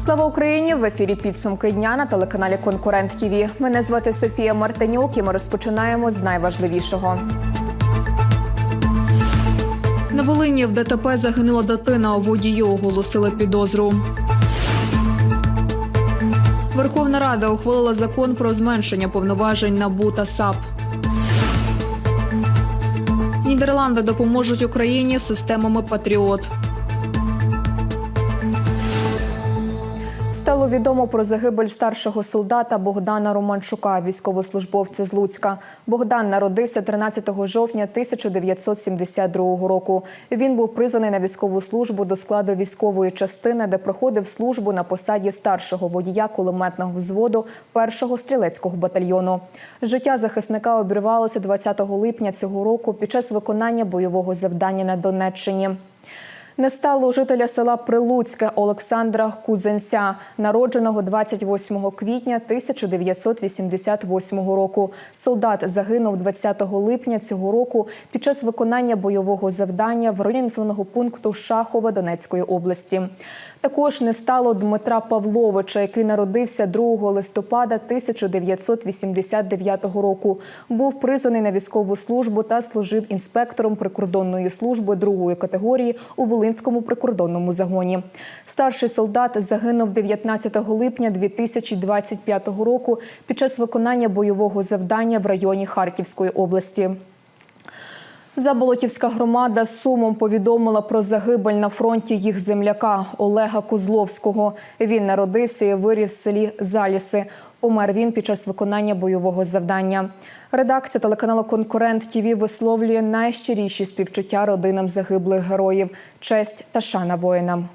Слава Україні! В ефірі підсумки дня на телеканалі Конкурент ТІВІ. Мене звати Софія Мартинюк і ми розпочинаємо з найважливішого. На Волині в ДТП загинула дитина. Водію оголосили підозру. Верховна Рада ухвалила закон про зменшення повноважень НАБУ та САП. Нідерланди допоможуть Україні системами Патріот. Стало відомо про загибель старшого солдата Богдана Романчука, військовослужбовця з Луцька. Богдан народився 13 жовтня 1972 року. Він був призваний на військову службу до складу військової частини, де проходив службу на посаді старшого водія кулеметного взводу першого стрілецького батальйону. Життя захисника обірвалося 20 липня цього року під час виконання бойового завдання на Донеччині. Не стало жителя села Прилуцьке Олександра Кузенця, народженого 28 квітня 1988 року. Солдат загинув 20 липня цього року під час виконання бойового завдання в районі пункту Шахове Донецької області. Також не стало Дмитра Павловича, який народився 2 листопада 1989 року. Був призваний на військову службу та служив інспектором прикордонної служби другої категорії у Волинському прикордонному загоні. Старший солдат загинув 19 липня 2025 року під час виконання бойового завдання в районі Харківської області. Заболотівська громада сумом повідомила про загибель на фронті їх земляка Олега Козловського. Він народився і виріс в селі Заліси. Умер він під час виконання бойового завдання. Редакція телеканалу Конкурент ТІВІ висловлює найщиріші співчуття родинам загиблих героїв, честь та шана воїнам.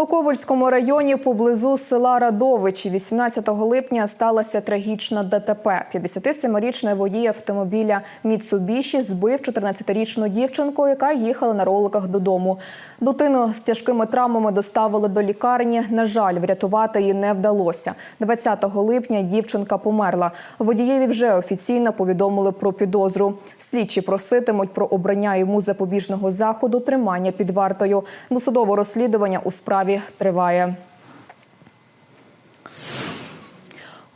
У Ковальському районі поблизу села Радовичі 18 липня сталася трагічна ДТП. 57-річний водій автомобіля Міцубіші збив 14-річну дівчинку, яка їхала на роликах додому. Дитину з тяжкими травмами доставили до лікарні. На жаль, врятувати її не вдалося. 20 липня дівчинка померла. Водієві вже офіційно повідомили про підозру. Слідчі проситимуть про обрання йому запобіжного заходу тримання під вартою. Досудове розслідування у справі триває.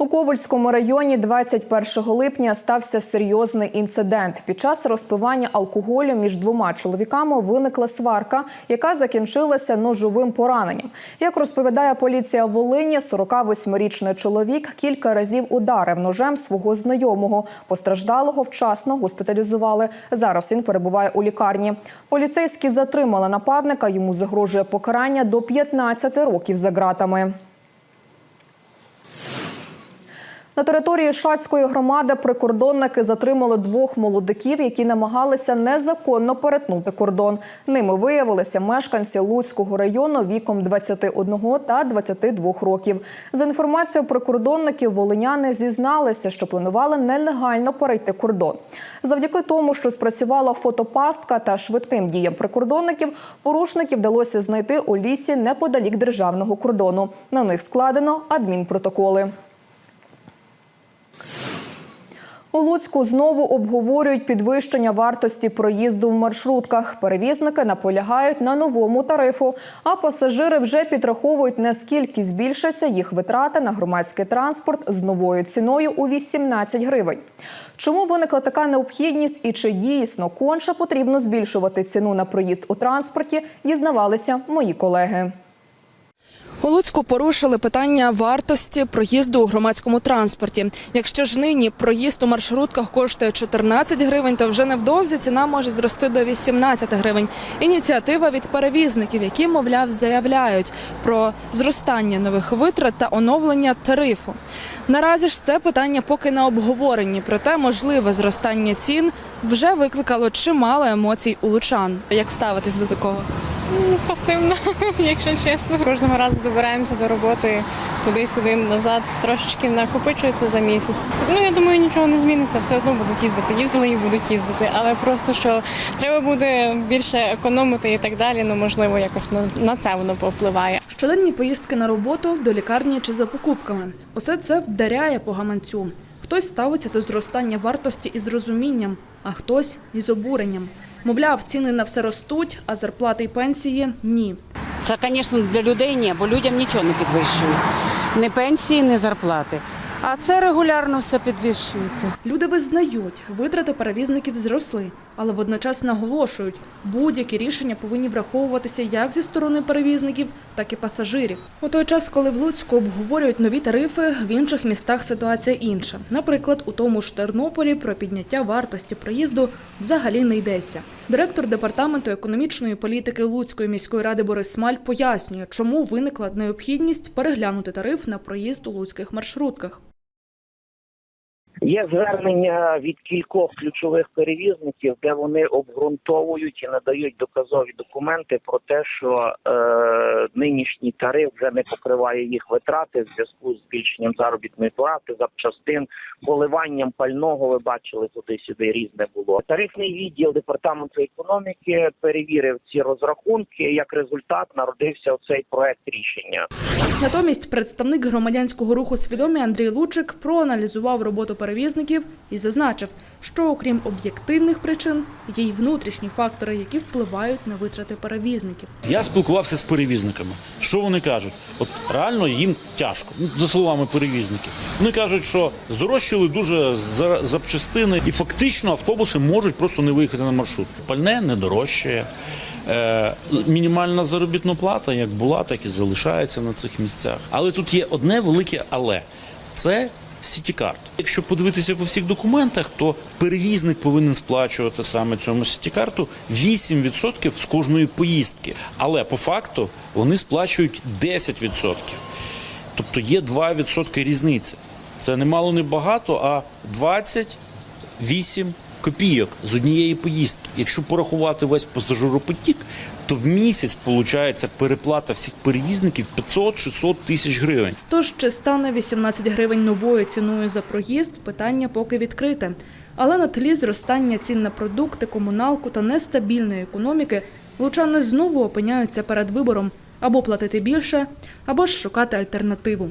У Ковальському районі 21 липня стався серйозний інцидент. Під час розпивання алкоголю між двома чоловіками виникла сварка, яка закінчилася ножовим пораненням. Як розповідає поліція Волині, 48-річний чоловік кілька разів ударив ножем свого знайомого. Постраждалого вчасно госпіталізували. Зараз він перебуває у лікарні. Поліцейські затримали нападника. Йому загрожує покарання до 15 років за ґратами. На території Шацької громади прикордонники затримали двох молодиків, які намагалися незаконно перетнути кордон. Ними виявилися мешканці Луцького району віком 21 та 22 років. За інформацією прикордонників, волиняни зізналися, що планували нелегально перейти кордон. Завдяки тому, що спрацювала фотопастка та швидким діям прикордонників, порушників вдалося знайти у лісі неподалік державного кордону. На них складено адмінпротоколи. У Луцьку знову обговорюють підвищення вартості проїзду в маршрутках. Перевізники наполягають на новому тарифу, а пасажири вже підраховують, наскільки збільшаться їх витрати на громадський транспорт з новою ціною у 18 гривень. Чому виникла така необхідність і чи дійсно конче потрібно збільшувати ціну на проїзд у транспорті, дізнавалися мої колеги. У Луцьку порушили питання вартості проїзду у громадському транспорті. Якщо ж нині проїзд у маршрутках коштує 14 гривень, то вже невдовзі ціна може зрости до 18 гривень. Ініціатива від перевізників, які, мовляв, заявляють про зростання нових витрат та оновлення тарифу. Наразі ж це питання поки на обговоренні, проте можливе зростання цін вже викликало чимало емоцій у лучан. Як ставитись до такого? Пасивно, якщо чесно. Кожного разу добираємося до роботи туди-сюди, назад. Трошечки накопичується за місяць. Ну я думаю, нічого не зміниться, все одно будуть їздити. Їздили і будуть їздити. Але просто що треба буде більше економити і так далі. Ну можливо, якось на, на це воно повпливає. Щоденні поїздки на роботу, до лікарні чи за покупками. Усе це вдаряє по гаманцю. Хтось ставиться до зростання вартості із розумінням, а хтось із обуренням. Мовляв, ціни на все ростуть, а зарплати й пенсії ні. Це, звісно, для людей ні, бо людям нічого не підвищують. Ні пенсії, ні зарплати. А це регулярно все підвищується. Люди визнають, витрати перевізників зросли, але водночас наголошують, будь-які рішення повинні враховуватися як зі сторони перевізників, так і пасажирів. У той час, коли в Луцьку обговорюють нові тарифи, в інших містах ситуація інша. Наприклад, у тому ж Тернополі про підняття вартості проїзду взагалі не йдеться. Директор департаменту економічної політики Луцької міської ради Борис Смаль пояснює, чому виникла необхідність переглянути тариф на проїзд у луцьких маршрутках. Є звернення від кількох ключових перевізників, де вони обґрунтовують і надають доказові документи про те, що е, нинішній тариф вже не покриває їх витрати в зв'язку з збільшенням заробітної плати, запчастин, поливанням пального. Ви бачили туди-сюди різне було. Тарифний відділ департаменту економіки перевірив ці розрахунки. Як результат народився оцей проект рішення. Натомість представник громадянського руху свідомі Андрій Лучик проаналізував роботу перевізників і зазначив, що окрім об'єктивних причин є й внутрішні фактори, які впливають на витрати перевізників. Я спілкувався з перевізниками. Що вони кажуть? От реально їм тяжко, ну, за словами перевізників. Вони кажуть, що здорожчали дуже за- запчастини, і фактично автобуси можуть просто не виїхати на маршрут. Пальне не дорожчає. Е, мінімальна заробітна плата, як була, так і залишається на цих місцях. Але тут є одне велике але це сітікарт. Якщо подивитися по всіх документах, то перевізник повинен сплачувати саме цьому сітікарту 8% з кожної поїздки. Але по факту вони сплачують 10%. Тобто є 2% різниці. Це не мало не багато, а 28 копійок з однієї поїздки. Якщо порахувати весь пасажиропотік, то в місяць виходить переплата всіх перевізників 500-600 тисяч гривень. Тож чи стане 18 гривень новою ціною за проїзд, питання поки відкрите. Але на тлі зростання цін на продукти, комуналку та нестабільної економіки лучани знову опиняються перед вибором або платити більше, або ж шукати альтернативу.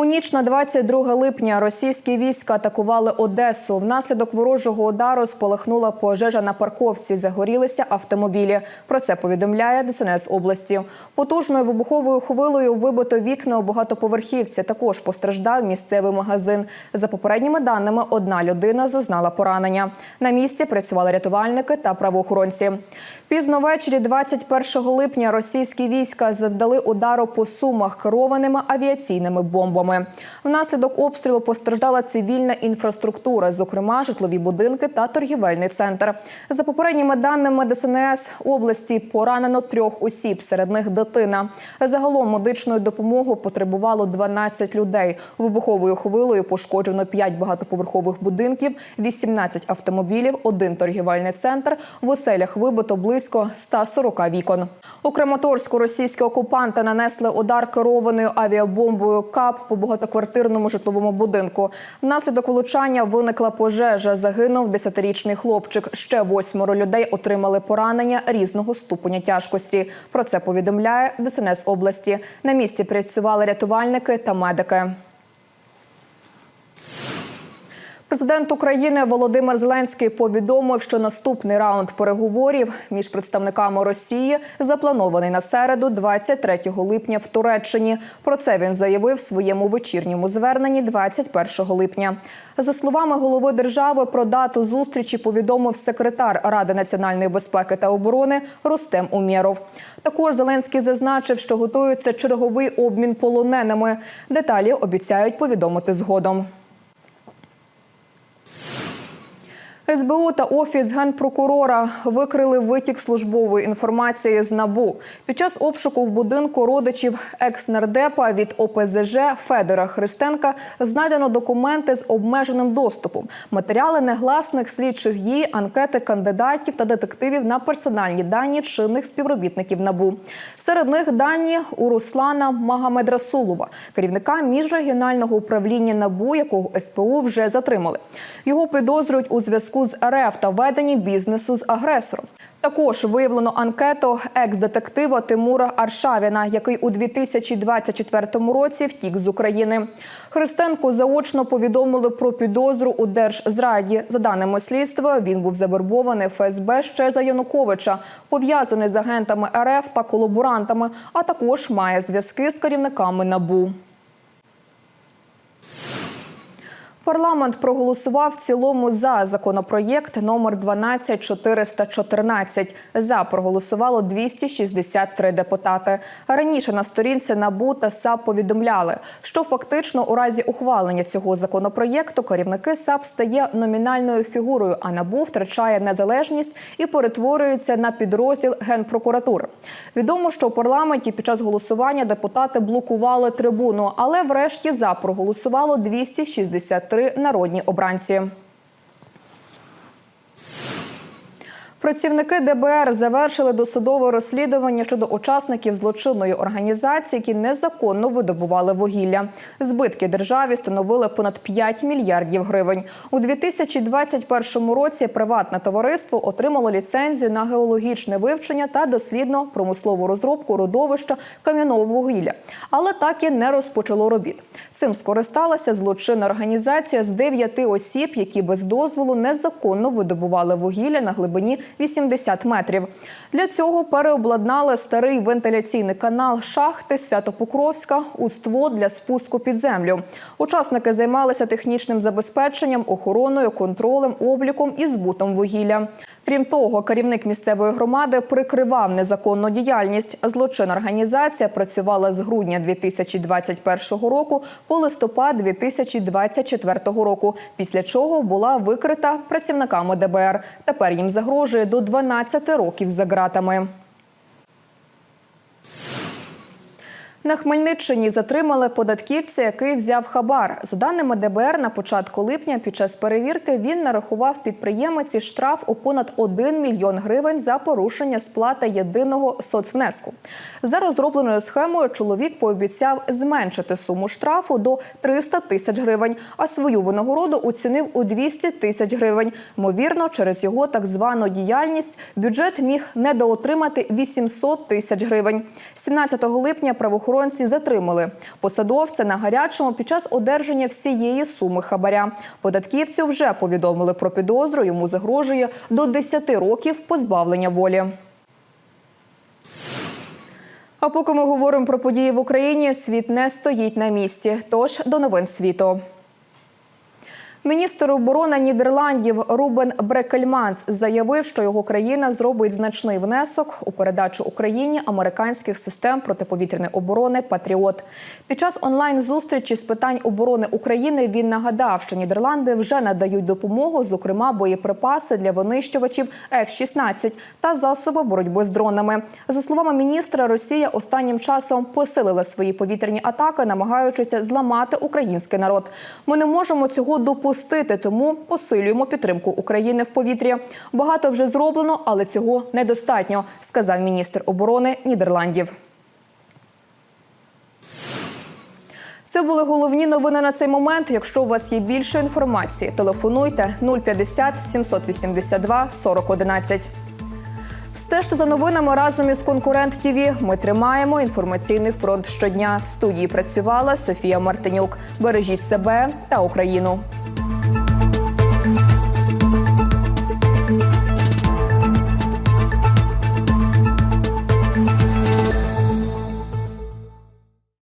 У ніч на 22 липня російські війська атакували Одесу. Внаслідок ворожого удару спалахнула пожежа на парковці. Загорілися автомобілі. Про це повідомляє ДСНС області. Потужною вибуховою хвилею вибито вікна у багатоповерхівці. Також постраждав місцевий магазин. За попередніми даними, одна людина зазнала поранення. На місці працювали рятувальники та правоохоронці. Пізно ввечері 21 липня російські війська завдали удару по сумах керованими авіаційними бомбами. Внаслідок обстрілу постраждала цивільна інфраструктура, зокрема житлові будинки та торгівельний центр. За попередніми даними ДСНС області поранено трьох осіб, серед них дитина. Загалом медичної допомоги потребувало 12 людей. Вибуховою хвилою пошкоджено 5 багатоповерхових будинків, 18 автомобілів, один торгівельний центр. В оселях вибито близько 140 вікон. У Краматорську російські окупанти нанесли удар керованою авіабомбою КАП по багатоквартирному житловому будинку. Внаслідок влучання виникла пожежа. Загинув 10-річний хлопчик. Ще восьмеро людей отримали поранення різного ступеня тяжкості. Про це повідомляє ДСНС області. На місці працювали рятувальники та медики. Президент України Володимир Зеленський повідомив, що наступний раунд переговорів між представниками Росії запланований на середу, 23 липня в Туреччині. Про це він заявив в своєму вечірньому зверненні 21 липня. За словами голови держави, про дату зустрічі повідомив секретар Ради національної безпеки та оборони Рустем Умєров. Також Зеленський зазначив, що готується черговий обмін полоненими. Деталі обіцяють повідомити згодом. СБУ та офіс генпрокурора викрили витік службової інформації з НАБУ. Під час обшуку в будинку родичів екс-нардепа від ОПЗЖ Федора Христенка знайдено документи з обмеженим доступом, матеріали негласних слідчих дій, анкети кандидатів та детективів на персональні дані чинних співробітників НАБУ. Серед них дані у Руслана Магомедрасулова, керівника міжрегіонального управління НАБУ, якого СПУ вже затримали. Його підозрюють у зв'язку зв'язку з РФ та веденні бізнесу з агресором. Також виявлено анкету екс-детектива Тимура Аршавіна, який у 2024 році втік з України. Христенко заочно повідомили про підозру у держзраді. За даними слідства, він був завербований ФСБ ще за Януковича, пов'язаний з агентами РФ та колаборантами, а також має зв'язки з керівниками НАБУ. Парламент проголосував в цілому за законопроєкт номер 12414. За проголосувало 263 депутати. Раніше на сторінці НАБУ та САП повідомляли, що фактично у разі ухвалення цього законопроєкту керівники САП стає номінальною фігурою, а НАБУ втрачає незалежність і перетворюється на підрозділ Генпрокуратури. Відомо, що у парламенті під час голосування депутати блокували трибуну, але врешті за проголосувало 263 народні обранці. Працівники ДБР завершили досудове розслідування щодо учасників злочинної організації, які незаконно видобували вугілля. Збитки державі становили понад 5 мільярдів гривень. У 2021 році приватне товариство отримало ліцензію на геологічне вивчення та дослідно-промислову розробку родовища кам'яного вугілля, але так і не розпочало робіт. Цим скористалася злочинна організація з 9 осіб, які без дозволу незаконно видобували вугілля на глибині 80 метрів. Для цього переобладнали старий вентиляційний канал шахти Святопокровська у ство для спуску під землю. Учасники займалися технічним забезпеченням, охороною, контролем, обліком і збутом вугілля. Крім того, керівник місцевої громади прикривав незаконну діяльність. Злочинна організація працювала з грудня 2021 року по листопад 2024 року, після чого була викрита працівниками ДБР. Тепер їм загрожує до 12 років за ґратами. На Хмельниччині затримали податківця, який взяв хабар. За даними ДБР, на початку липня під час перевірки він нарахував підприємиці штраф у понад 1 мільйон гривень за порушення сплати єдиного соцвнеску. За розробленою схемою чоловік пообіцяв зменшити суму штрафу до 300 тисяч гривень, а свою винагороду оцінив у 200 тисяч гривень. Ймовірно, через його так звану діяльність бюджет міг недоотримати 800 тисяч гривень. 17 липня правоохоронці затримали посадовця на гарячому під час одержання всієї суми хабаря. Податківцю вже повідомили про підозру. Йому загрожує до 10 років позбавлення волі. А поки ми говоримо про події в Україні, світ не стоїть на місці. Тож до новин світу. Міністр оборони Нідерландів Рубен Брекельманс заявив, що його країна зробить значний внесок у передачу Україні американських систем протиповітряної оборони Патріот. Під час онлайн-зустрічі з питань оборони України він нагадав, що Нідерланди вже надають допомогу, зокрема боєприпаси для винищувачів F-16 та засоби боротьби з дронами. За словами міністра, Росія останнім часом посилила свої повітряні атаки, намагаючися зламати український народ. Ми не можемо цього допустити, тому посилюємо підтримку України в повітрі. Багато вже зроблено, але цього недостатньо, сказав міністр оборони Нідерландів. Це були головні новини на цей момент. Якщо у вас є більше інформації, телефонуйте 050 782 4011. Стежте за новинами разом із конкурент ТІВІ. Ми тримаємо інформаційний фронт щодня. В студії працювала Софія Мартинюк. Бережіть себе та Україну.